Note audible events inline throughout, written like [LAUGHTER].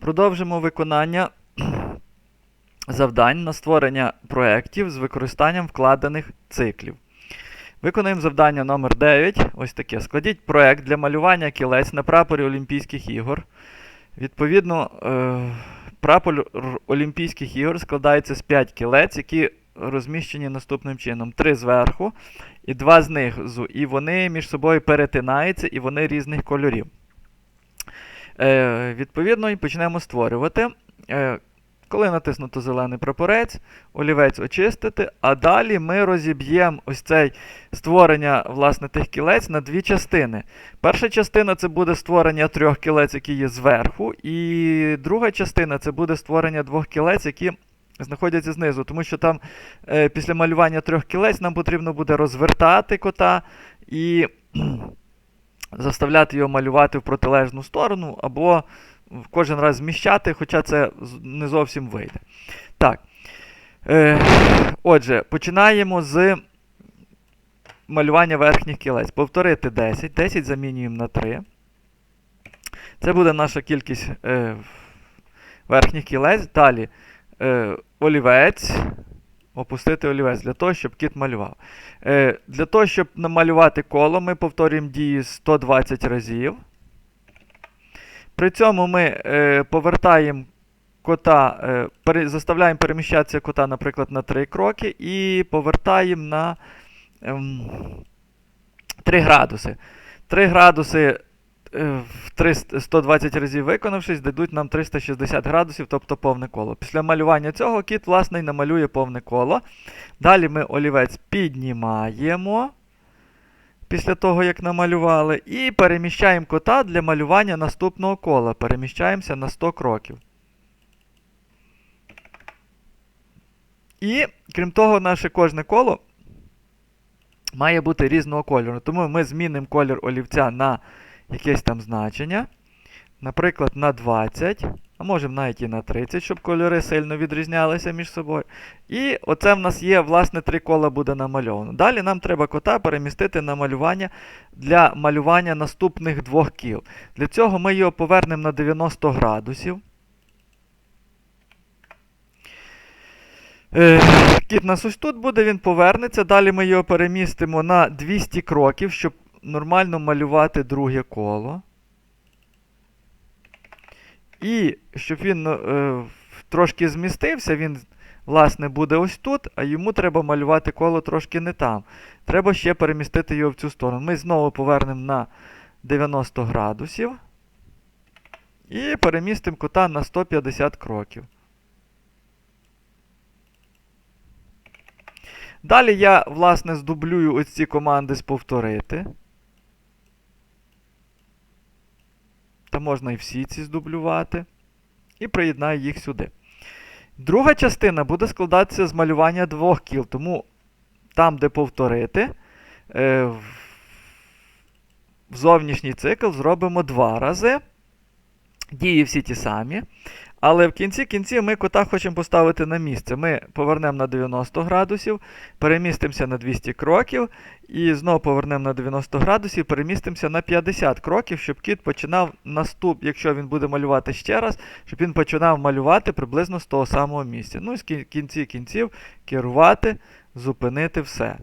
Продовжимо виконання завдань на створення проєктів з використанням вкладених циклів. Виконуємо завдання номер 9. Ось таке. Складіть проєкт для малювання кілець на прапорі Олімпійських ігор. Відповідно, е, прапор Олімпійських ігор складається з 5 кілець, які розміщені наступним чином: 3 зверху і 2 знизу. І вони між собою перетинаються, і вони різних кольорів. Е, відповідно, почнемо створювати. Е, коли натиснуто зелений прапорець, олівець очистити, а далі ми розіб'ємо ось цей створення власне тих кілець на дві частини. Перша частина це буде створення трьох кілець, які є зверху, і друга частина це буде створення двох кілець, які знаходяться знизу. Тому що там е, після малювання трьох кілець нам потрібно буде розвертати кота і заставляти його малювати в протилежну сторону, або кожен раз зміщати, хоча це не зовсім вийде. Так. Е, отже, починаємо з малювання верхніх кілець. Повторити 10. 10 замінюємо на 3. Це буде наша кількість е, верхніх кілець. Далі е, олівець. Опустити олівець для того, щоб кіт малював. Е, для того, щоб намалювати коло, ми повторюємо дії 120 разів. При цьому ми е, повертаємо кота, е, пере, заставляємо переміщатися кота, наприклад, на 3 кроки і повертаємо на ем, 3 градуси. 3 градуси е, в 300 120 разів виконавшись, дадуть нам 360 градусів, тобто повне коло. Після малювання цього кіт, власне, і намалює повне коло. Далі ми олівець піднімаємо. Після того, як намалювали, і переміщаємо кота для малювання наступного кола. Переміщаємося на 100 кроків. І, крім того, наше кожне коло має бути різного кольору. Тому ми змінимо колір олівця на якесь там значення. Наприклад, на 20, а можемо навіть і на 30, щоб кольори сильно відрізнялися між собою. І оце в нас є, власне, три кола буде намальовано. Далі нам треба кота перемістити на малювання для малювання наступних двох кіл. Для цього ми його повернемо на 90 градусів. Е, Кіт нас ось тут буде, він повернеться. Далі ми його перемістимо на 200 кроків, щоб нормально малювати друге коло. І щоб він е, трошки змістився, він, власне, буде ось тут, а йому треба малювати коло трошки не там. Треба ще перемістити його в цю сторону. Ми знову повернемо на 90 градусів. І перемістимо кота на 150 кроків. Далі я, власне, здублюю ось ці команди з повторити. Та можна і всі ці здублювати. І приєднаю їх сюди. Друга частина буде складатися з малювання двох кіл. Тому там, де повторити, е, в- зовнішній цикл зробимо два рази. Дії всі ті самі. Але в кінці кінці ми кота хочемо поставити на місце. Ми повернемо на 90 градусів, перемістимося на 200 кроків, і знову повернемо на 90 градусів, перемістимося на 50 кроків, щоб кіт починав наступ, якщо він буде малювати ще раз, щоб він починав малювати приблизно з того самого місця. Ну і кі- кінці кінців керувати, зупинити все.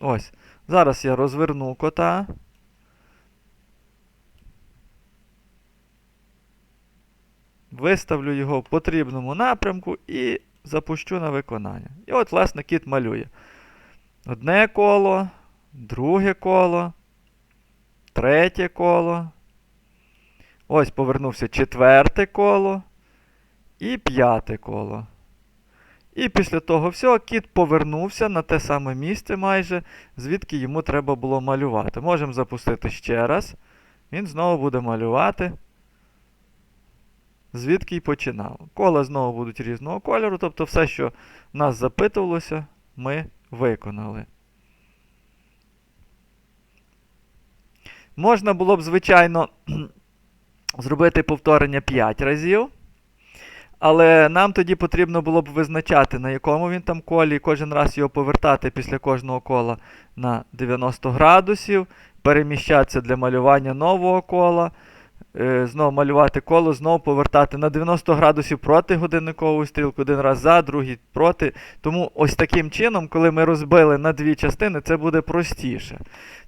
Ось. Зараз я розверну кота. Виставлю його в потрібному напрямку і запущу на виконання. І от, власне, кіт малює. Одне коло, друге коло, третє коло. Ось повернувся четверте коло і п'яте коло. І після того всього кіт повернувся на те саме місце майже, звідки йому треба було малювати. Можемо запустити ще раз. Він знову буде малювати звідки й починав. Кола знову будуть різного кольору, тобто все, що нас запитувалося, ми виконали. Можна було б, звичайно, [CLEARS THROAT] зробити повторення 5 разів. Але нам тоді потрібно було б визначати, на якому він там колі, і кожен раз його повертати після кожного кола на 90 градусів, переміщатися для малювання нового кола. Е, знову малювати коло, знову повертати на 90 градусів проти годинникової стрілки, один раз за, другий проти. Тому ось таким чином, коли ми розбили на дві частини, це буде простіше.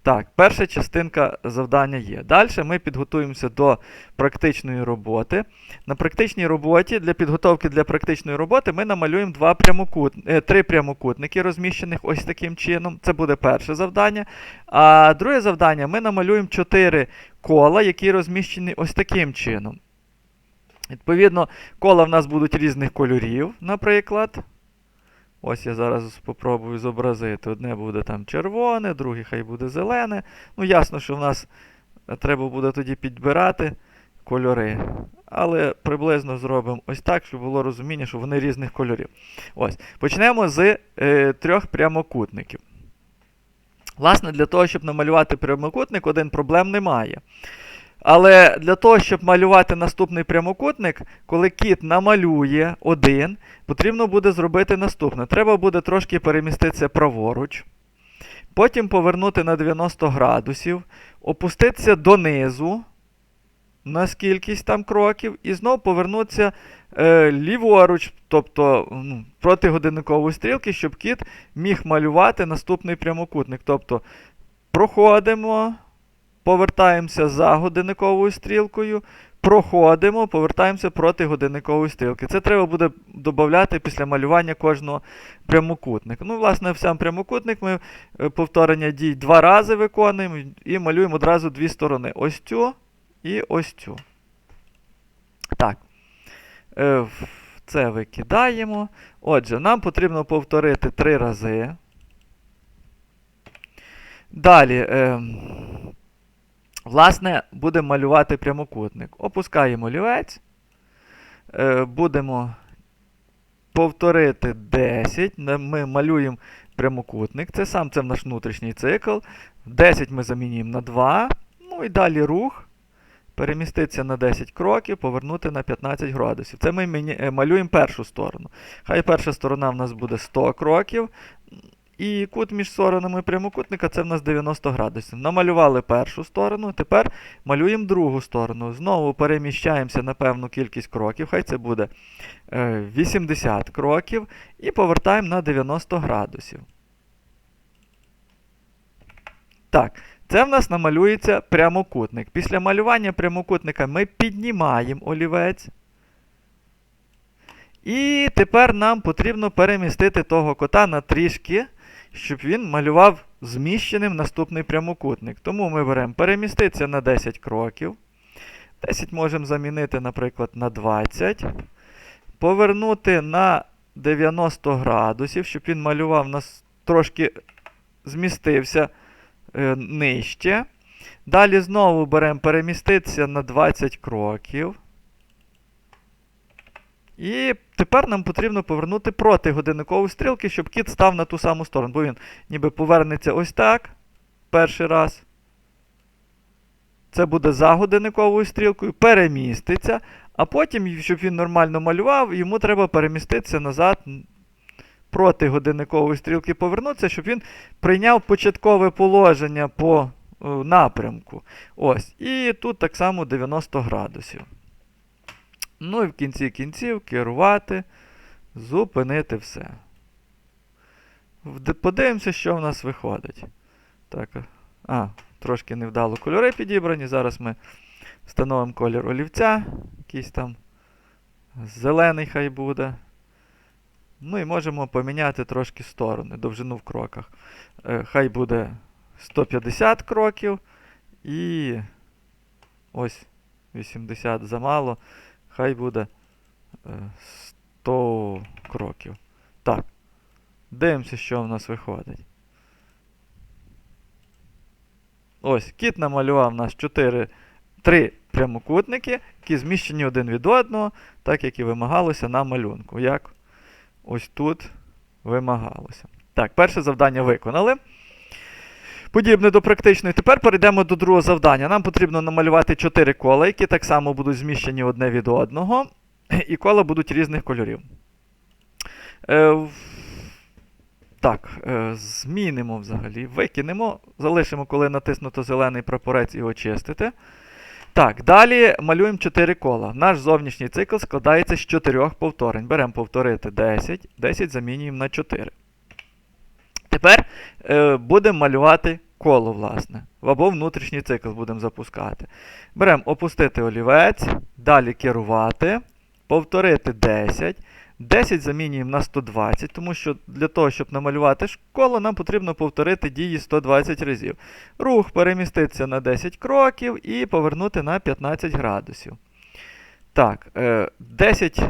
Так, перша частинка завдання є. Далі ми підготуємося до практичної роботи. На практичній роботі для підготовки для практичної роботи ми намалюємо два прямокут... е, три прямокутники, розміщених ось таким чином. Це буде перше завдання. А друге завдання ми намалюємо чотири кола, які розміщені ось таким чином. Відповідно, кола в нас будуть різних кольорів, наприклад. Ось я зараз спробую зобразити. Одне буде там червоне, друге хай буде зелене. Ну, ясно, що в нас треба буде тоді підбирати кольори. Але приблизно зробимо ось так, щоб було розуміння, що вони різних кольорів. Ось. Почнемо з е, трьох прямокутників. Власне, для того, щоб намалювати прямокутник, один проблем немає. Але для того, щоб малювати наступний прямокутник, коли кіт намалює один, потрібно буде зробити наступне. Треба буде трошки переміститися праворуч, потім повернути на 90 градусів, опуститися донизу на скількись там кроків, і знову повернутися е, ліворуч, тобто проти годинникової стрілки, щоб кіт міг малювати наступний прямокутник. Тобто проходимо. Повертаємося за годинниковою стрілкою, проходимо, повертаємося проти годинникової стрілки. Це треба буде додати після малювання кожного прямокутника. Ну, власне, сам прямокутник ми е, повторення дій два рази виконуємо і малюємо одразу дві сторони. Ось цю і ось цю. Так. Е, Це викидаємо. Отже, нам потрібно повторити три рази. Далі. Е, Власне, будемо малювати прямокутник. Опускаємо олівець. Е, будемо повторити 10. Ми малюємо прямокутник. Це сам це наш внутрішній цикл. 10 ми замінюємо на 2. Ну і далі рух. Переміститися на 10 кроків, повернути на 15 градусів. Це ми е, малюємо першу сторону. Хай перша сторона в нас буде 100 кроків. І кут між сторонами прямокутника це в нас 90 градусів. Намалювали першу сторону, тепер малюємо другу сторону. Знову переміщаємося на певну кількість кроків, хай це буде е, 80 кроків, і повертаємо на 90 градусів. Так, це в нас намалюється прямокутник. Після малювання прямокутника ми піднімаємо олівець. І тепер нам потрібно перемістити того кота на трішки, щоб він малював зміщеним наступний прямокутник. Тому ми беремо переміститися на 10 кроків. 10 можемо замінити, наприклад, на 20. Повернути на 90 градусів, щоб він малював нас трошки змістився нижче. Далі знову беремо переміститися на 20 кроків. І тепер нам потрібно повернути проти годинникової стрілки, щоб кіт став на ту саму сторону. Бо він ніби повернеться ось так. Перший раз. Це буде за годинниковою стрілкою, переміститься. А потім, щоб він нормально малював, йому треба переміститися назад проти годинникової стрілки повернутися, щоб він прийняв початкове положення по е, напрямку. Ось. І тут так само 90 градусів. Ну і в кінці кінців керувати, зупинити все. Подивимося, що в нас виходить. Так. А, трошки невдало кольори підібрані. Зараз ми встановимо колір олівця. Якийсь там зелений хай буде. Ну і можемо поміняти трошки сторони, довжину в кроках. Е, Хай буде 150 кроків і ось 80 замало. Хай буде е, 100 кроків. Так. Дивимося, що в нас виходить. Ось, кіт намалював у нас 4, 3 прямокутники, які зміщені один від одного, так як і вимагалося на малюнку. Як ось тут вимагалося. Так, перше завдання виконали. Подібне до практичної. Тепер перейдемо до другого завдання. Нам потрібно намалювати 4 кола, які так само будуть зміщені одне від одного. І кола будуть різних кольорів. Е, так, е, змінимо взагалі, викинемо, залишимо, коли натиснуто зелений прапорець і очистити. Так, далі малюємо 4 кола. Наш зовнішній цикл складається з 4 повторень. Беремо повторити 10, 10 замінюємо на 4. Тепер е, будемо малювати коло, власне. Або внутрішній цикл будемо запускати. Беремо опустити олівець, далі керувати, повторити 10. 10 замінюємо на 120, тому що для того, щоб намалювати ж коло, нам потрібно повторити дії 120 разів. Рух переміститься на 10 кроків і повернути на 15 градусів. Так, е, 10.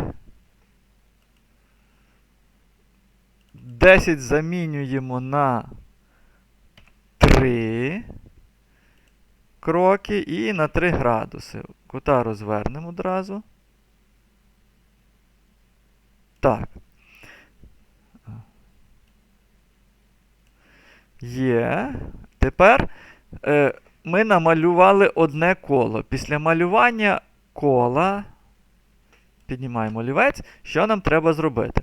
10 замінюємо на 3 кроки і на 3 градуси. Кута розвернемо одразу. Так. Є. Тепер е, ми намалювали одне коло. Після малювання кола. Піднімаємо олівець. Що нам треба зробити?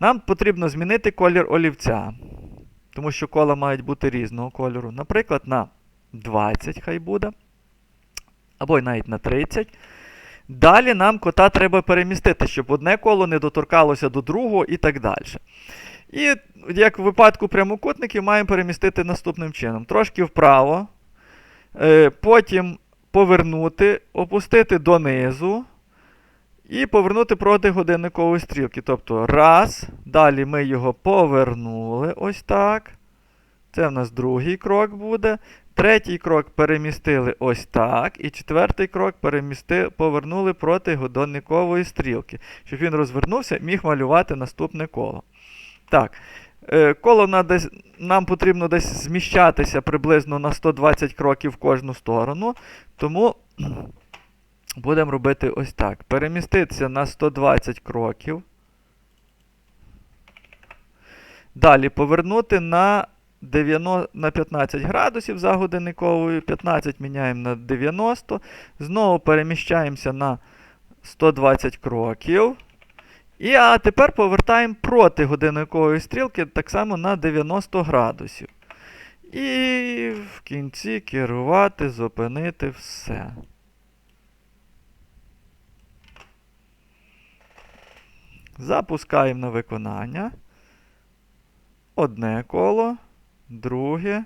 Нам потрібно змінити колір олівця. Тому що кола мають бути різного кольору. Наприклад, на 20 хай буде. Або й навіть на 30. Далі нам кота треба перемістити, щоб одне коло не доторкалося до другого і так далі. І як в випадку прямокутників, маємо перемістити наступним чином. Трошки вправо, е, потім повернути, опустити донизу і повернути проти годинникової стрілки. Тобто раз, далі ми його повернули ось так. Це в нас другий крок буде. Третій крок перемістили ось так. І четвертий крок перемісти, повернули проти годинникової стрілки. Щоб він розвернувся, і міг малювати наступне коло. Так. е, Коло десь, нам потрібно десь зміщатися приблизно на 120 кроків в кожну сторону. Тому [CLEARS THROAT] будемо робити ось так. Переміститися на 120 кроків. Далі повернути на 90, на 15 градусів за годинниковою, 15 міняємо на 90. Знову переміщаємося на 120 кроків. І а тепер повертаємо проти годинникової стрілки так само на 90 градусів. І в кінці керувати, зупинити все. Запускаємо на виконання. Одне коло друге.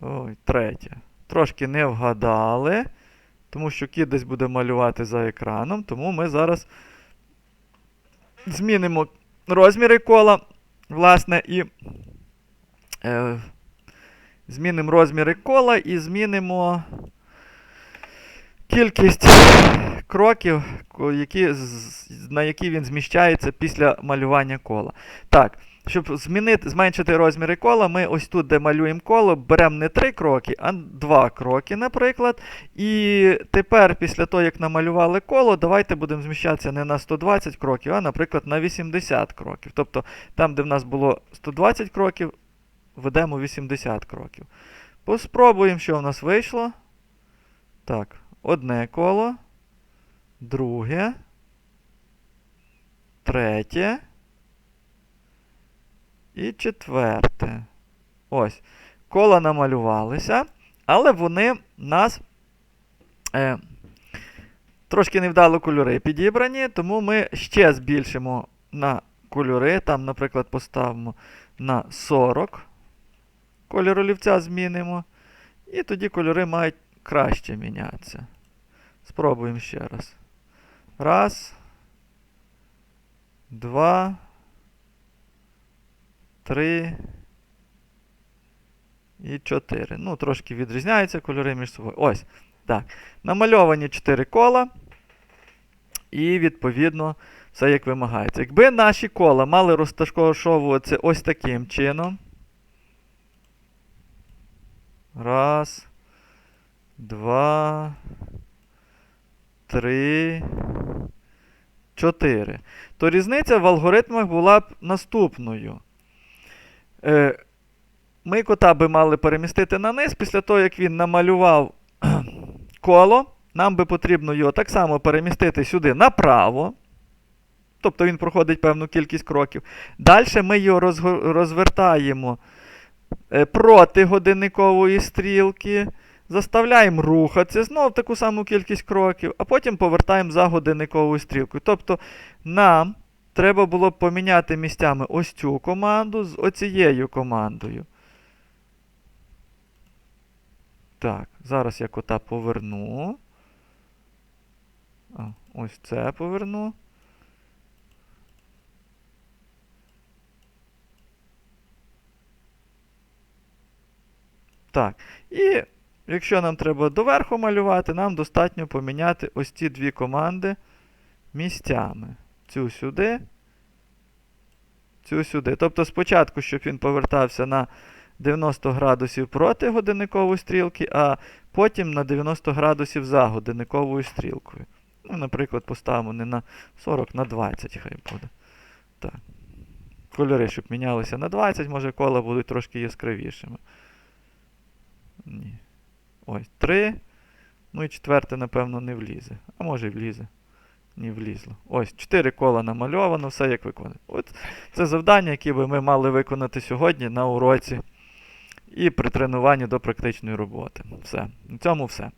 Ой, третє. Трошки не вгадали, тому що кіт десь буде малювати за екраном, тому ми зараз змінимо розміри кола, власне, і е, змінимо розміри кола і змінимо кількість кроків, які, на які він зміщається після малювання кола. Так. Щоб змінити, зменшити розміри кола, ми ось тут, де малюємо коло, беремо не 3 кроки, а 2 кроки, наприклад. І тепер, після того, як намалювали коло, давайте будемо зміщатися не на 120 кроків, а, наприклад, на 80 кроків. Тобто, там, де в нас було 120 кроків, ведемо 80 кроків. Поспробуємо, що в нас вийшло. Так, одне коло, друге, третє. І четверте. Ось. Кола намалювалися, але вони нас е, трошки невдало кольори підібрані, тому ми ще збільшимо на кольори. Там, наприклад, поставимо на 40. Колір олівця змінимо. І тоді кольори мають краще мінятися. Спробуємо ще раз. Раз. Два. 3 і 4. Ну, трошки відрізняються кольори між собою. Ось. Так. Намальовані 4 кола. І, відповідно, все як вимагається. Якби наші кола мали розташовуватися ось таким чином. Раз. Два. Три. 4. То різниця в алгоритмах була б наступною. Е, ми кота би мали перемістити на низ. Після того, як він намалював [CLEARS THROAT] коло, нам би потрібно його так само перемістити сюди направо. Тобто він проходить певну кількість кроків. Далі ми його розвертаємо е, проти годинникової стрілки заставляємо рухатися знов таку саму кількість кроків, а потім повертаємо за годинниковою стрілкою. Тобто нам треба було б поміняти місцями ось цю команду з оцією командою. Так, зараз я кота поверну. А, ось це поверну. Так. І якщо нам треба доверху малювати, нам достатньо поміняти ось ці дві команди місцями. Цю сюди, цю сюди. Тобто спочатку, щоб він повертався на 90 градусів проти годинникової стрілки, а потім на 90 градусів за годинниковою стрілкою. Ну, наприклад, поставимо не на 40, на 20 хай буде. Так. Кольори, щоб мінялися на 20, може кола будуть трошки яскравішими. Ні. Ось, 3. Ну і четверте, напевно, не влізе. А може і влізе. Ні, влізло. Ось, 4 кола намальовано, все як виконати. От це завдання, яке би ми мали виконати сьогодні на уроці і при тренуванні до практичної роботи. Все. На цьому все.